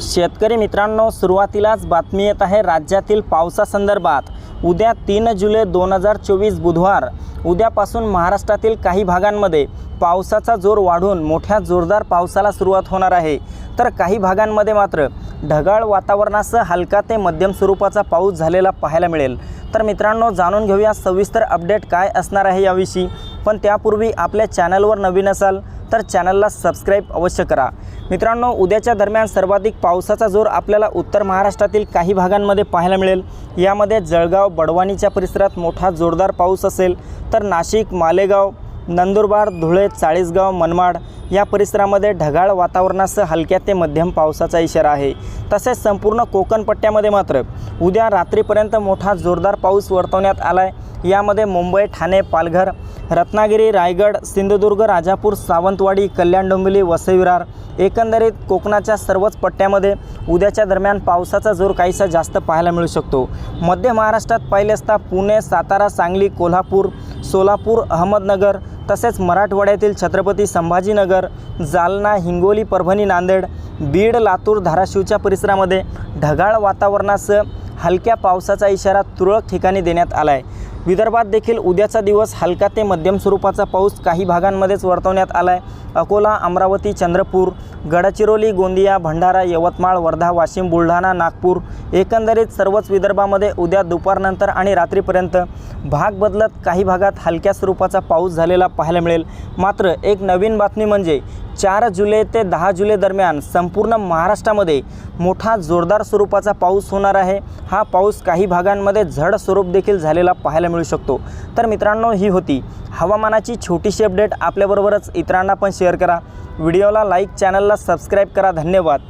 शेतकरी मित्रांनो सुरुवातीलाच बातमी येत आहे राज्यातील पावसासंदर्भात. उद्या तीन जुलै दोन हजार चोवीस बुधवार. उद्यापासून महाराष्ट्रातील काही भागांमध्ये पावसाचा जोर वाढून मोठ्या जोरदार पावसाला सुरुवात होणार आहे. तर काही भागांमध्ये मात्र ढगाळ वातावरणासह हलका ते मध्यम स्वरूपाचा पाऊस झालेला पाहायला मिळेल. तर मित्रांनो जाणून घेऊया सविस्तर अपडेट काय असणार आहे याविषयी. पण त्यापूर्वी आपल्या चॅनलवर नवीन असाल तर चॅनलला सबस्क्राईब अवश्य करा. मित्रांनो उद्याच्या दरम्यान सर्वाधिक पावसाचा जोर आपल्याला उत्तर महाराष्ट्रातील काही भागांमध्ये पाहायला मिळेल. यामध्ये जळगाव बडवानीच्या परिसरात मोठा जोरदार पाऊस असेल तर नाशिक मालेगाव नंदुरबार धुळे चाळीसगाव मनमाड या परिसरामध्ये ढगाळ वातावरणासह हलक्या ते मध्यम पावसाचा इशारा आहे. तसेच संपूर्ण कोकण पट्ट्यामध्ये मात्र उद्या रात्रीपर्यंत मोठा जोरदार पाऊस वर्तवण्यात आला आहे यामध्ये मुंबई ठाणे पालघर रत्नागिरी रायगड सिंधुदुर्ग राजापूर सावंतवाडी कल्याण डोंबिवली वसई विरार एकंदरीत कोकणाच्या सर्वच पट्ट्यामध्ये उद्याच्या दरम्यान पावसाचा जोर काहीसा जास्त पाहायला मिळू शकतो. मध्य महाराष्ट्रात पाहिले असता पुणे सातारा सांगली कोल्हापूर सोलापूर अहमदनगर तसेच मराठवाड्यातील छत्रपती संभाजीनगर जालना हिंगोली परभणी नांदेड बीड लातूर धाराशिवच्या परिसरामध्ये ढगाळ वातावरणासह हलक्या पावसाचा इशारा तुरळक ठिकाणी देण्यात आला आहे विदर्भात देखील उद्याचा दिवस हलका ते मध्यम स्वरूपाचा पाऊस काही भागांमध्येच वर्तवण्यात आला आहे अकोला अमरावती चंद्रपूर गडचिरोली गोंदिया भंडारा यवतमाळ वर्धा वाशिम बुलढाणा नागपूर एकंदरीत सर्वच विदर्भामध्ये उद्या दुपारनंतर आणि रात्रीपर्यंत भाग बदलत काही भागात हलक्या स्वरूपाचा पाऊस झालेला पाहायला मिळेल. मात्र एक नवीन बातमी म्हणजे चार जुलै ते दहा जुलै दरम्यान संपूर्ण महाराष्ट्रामध्ये मोठा जोरदार स्वरूपाचा पाऊस होणार आहे. हा पाऊस काही भागांमध्ये झड स्वरूप देखील झालेला पाहायला मिळू शकतो. तर मित्रांनो ही होती हवामानाची छोटीशी अपडेट. आपल्याबरोबरच इतरांना पण शेअर करा. व्हिडिओला लाईक चॅनलला सबस्क्राईब करा. धन्यवाद.